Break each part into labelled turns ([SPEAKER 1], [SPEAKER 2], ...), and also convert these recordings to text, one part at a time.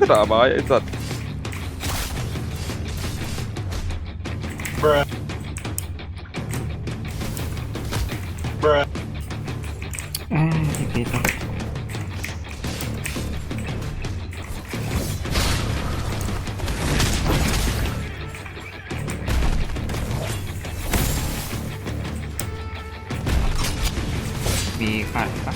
[SPEAKER 1] กระดาษไม้ไอ้สัตว์
[SPEAKER 2] Bruh. Bruh.
[SPEAKER 3] อ่าโอเคครับ มีขาดปะ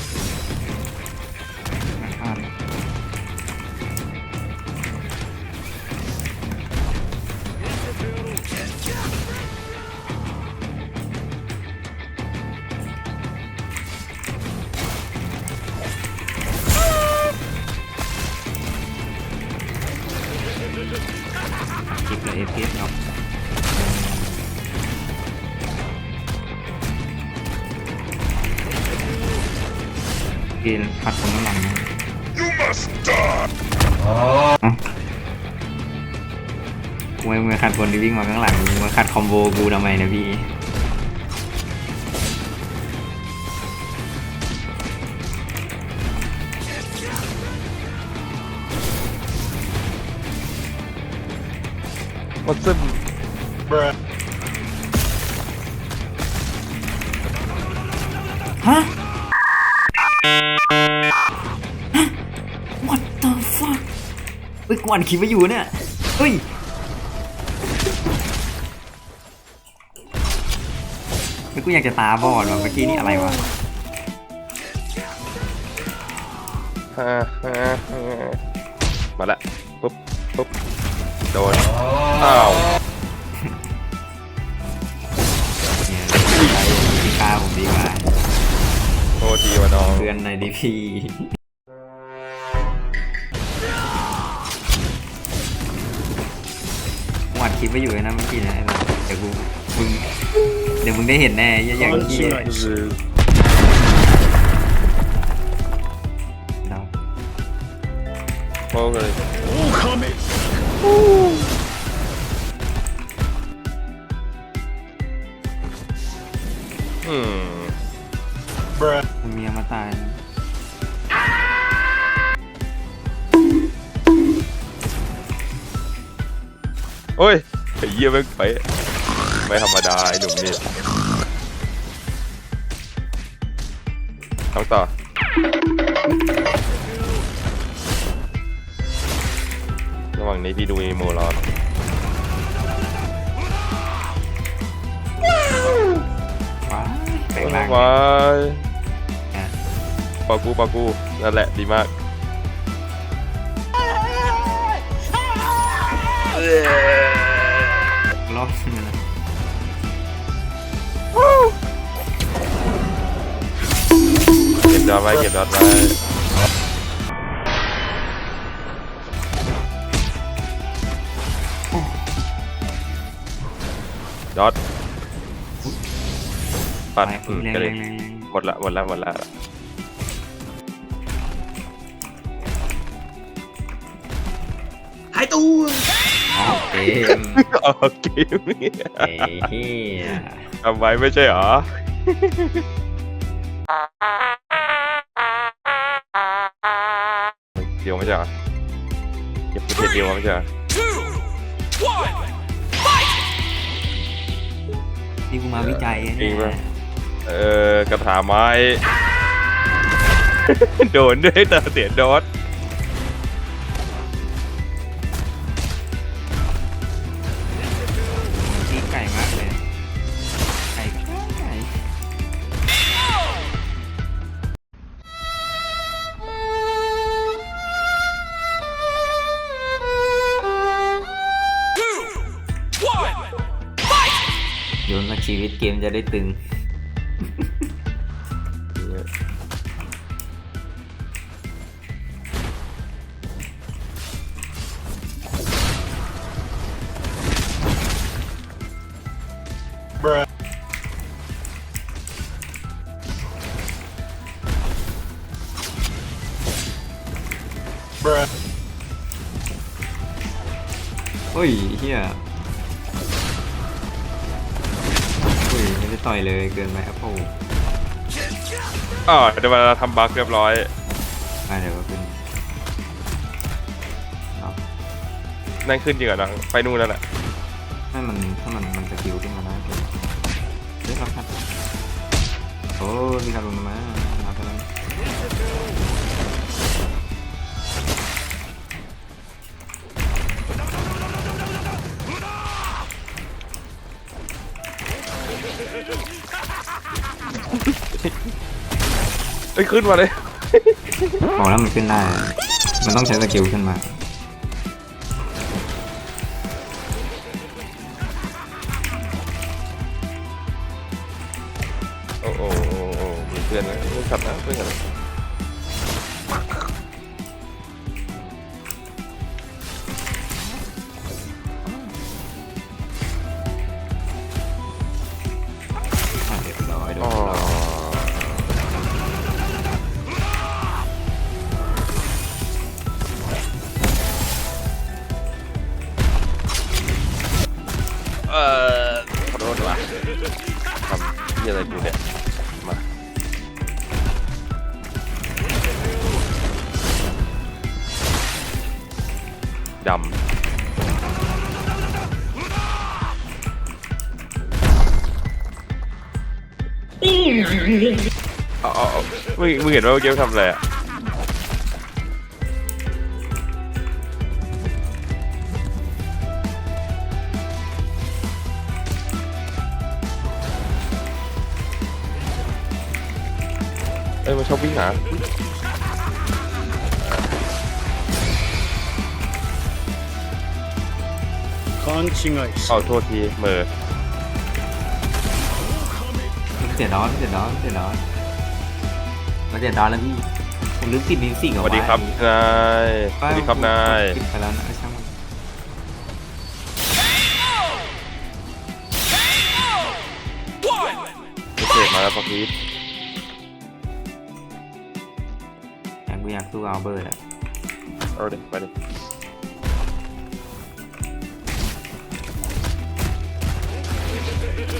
[SPEAKER 3] กินผัดคนข้างหลังนะ
[SPEAKER 2] You must die.
[SPEAKER 3] กูไม่มาขัดคนที่วิ่งมาข้างหลังมึงมาขัดคอมโบกูทำไมนะพี่
[SPEAKER 1] มันเส้น
[SPEAKER 2] Bruh.
[SPEAKER 3] What the fuck เฮ้ยกูอ่านคลิปไว้อยู่เนี่ย เฮ้ยเฮ้ยกูอยากจะตาบอดว่ะเมื่อกี้นี่อะไรวะ
[SPEAKER 1] ฮ่าฮ่าฮ่ามาละปุ๊บปุ๊บโดนอ้าว ทษทีวะน้อง
[SPEAKER 3] เพื่อนในดีพีวัดคลิปไว้อยู่เลยนะเมื่อกี้นะไอ้แบบเดี๋ยวกูมึงเดี๋ยวมึงได้เห็นแน่อย่าอย่างที่
[SPEAKER 1] คือ
[SPEAKER 3] เนาะ
[SPEAKER 1] โอ้เลย
[SPEAKER 2] Okame.
[SPEAKER 1] อืม
[SPEAKER 2] Bruh.
[SPEAKER 3] มันมีอมาตาย
[SPEAKER 1] โอ้ยไอ้เยี่ยแม่งไปไม่ธรรมดาไอ้หนุ่มนี่เอาต่อระหว่างนี้พี่ดูอีโมรอด
[SPEAKER 3] ว้ายแปลงร่าง
[SPEAKER 1] ว้าย
[SPEAKER 3] อะ
[SPEAKER 1] ปากูปากูนั่นแหละดีมาก
[SPEAKER 3] รอบนึงนะ
[SPEAKER 1] เก็บดอทไว้เก็บดอทไว้ดอทปัด
[SPEAKER 3] ไป
[SPEAKER 1] อืม
[SPEAKER 3] แรง
[SPEAKER 1] กระ
[SPEAKER 3] แร
[SPEAKER 1] เด็น
[SPEAKER 3] งแรง
[SPEAKER 1] หมดละหมดละหมดละ
[SPEAKER 3] เกม
[SPEAKER 1] โอเคนี่
[SPEAKER 3] เอ้เฮีย
[SPEAKER 1] ทำไว้ไม่ใช่เหรอ เดียวไม่ใช่เหรอเก็บประเทศเดียวไม่ใช่เหรอ
[SPEAKER 3] นี่กูมาวิจัยอะ
[SPEAKER 1] จริ
[SPEAKER 3] เนี่
[SPEAKER 1] งปะ
[SPEAKER 3] ย
[SPEAKER 1] เออกระถาไม้ โดนด้วยแต่เสียโดด
[SPEAKER 3] ที่ เกมจะได้ตึง
[SPEAKER 2] Bruh. บร
[SPEAKER 3] เฮ้ยเฮีย ต่อยเลยเกินไปแอปเปิล
[SPEAKER 1] อ๋อเดี๋ยวเวลาทำบั๊กเรียบร้อย
[SPEAKER 3] มาเดี๋ยวก็ขึ้น
[SPEAKER 1] นั่นขึ้นจริงเหรอน้องไปนู่นแล้วแหละ
[SPEAKER 3] ถ้ามันถ้ามันมันสกิลขึ้นมาได้ก็เฮ้ยครับครับโอ้มีการลงมา เอ้
[SPEAKER 1] ยขึ้นมาเลย
[SPEAKER 3] บอกแล้วมันขึ้นได้ มันต้องใช้สกิลขึ้นมา
[SPEAKER 1] โอ้โหโอ้โหมีเพื่อนนะเพื่อนขับนะเพื่อนขับนะ
[SPEAKER 3] อะ เอา
[SPEAKER 1] เอาเอามึงมึงเห็นว่าเมื่อกี้มันทำอะไรอ่ะ เอ้ยมันชอบวิ่งหา
[SPEAKER 2] 勘違いし
[SPEAKER 1] เอาโทษทีเหมอ
[SPEAKER 3] สียดอนเสียดอนเสียดอนมาเสียดอนแล้วพี่ผมลืมติดมิวสิก
[SPEAKER 1] ส
[SPEAKER 3] เอา
[SPEAKER 1] วัส
[SPEAKER 3] ไว้
[SPEAKER 1] ดีครับนายสวัสดีครับนาย
[SPEAKER 3] ปิดไปแล้วนะช่างมัน
[SPEAKER 1] โอเคมาแล้วพอพีท
[SPEAKER 3] อยากกูอยากสู้อัลเบิร์ตอะ
[SPEAKER 1] เอาเด็ไปดิ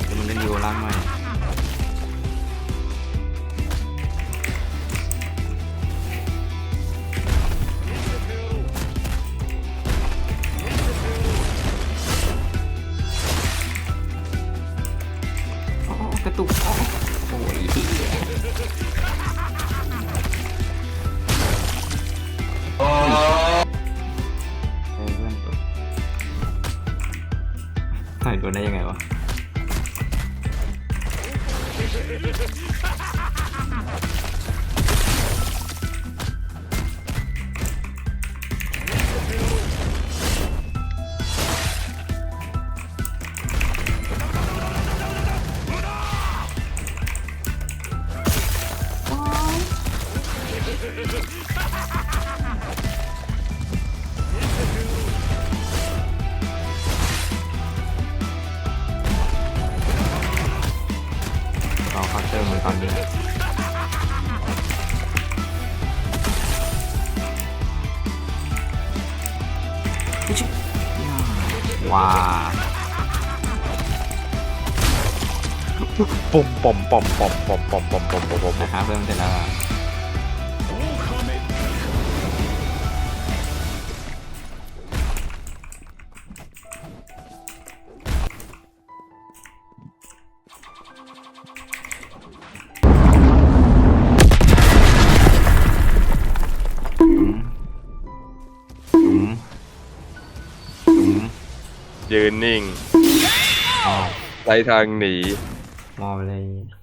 [SPEAKER 3] เดี๋ยวมันเล่นยูร่างใหม่ ถ่ตัวได้ยังไงวะ เราคัสเตอร์มันตอนนี้ว้า
[SPEAKER 1] ปมปมปมปมปมปมปมปมปมปม
[SPEAKER 3] นะครับเริ่มเสร็จแล้ว
[SPEAKER 1] ยืนนิ่ง ไปทางหนี
[SPEAKER 3] มองอะไรย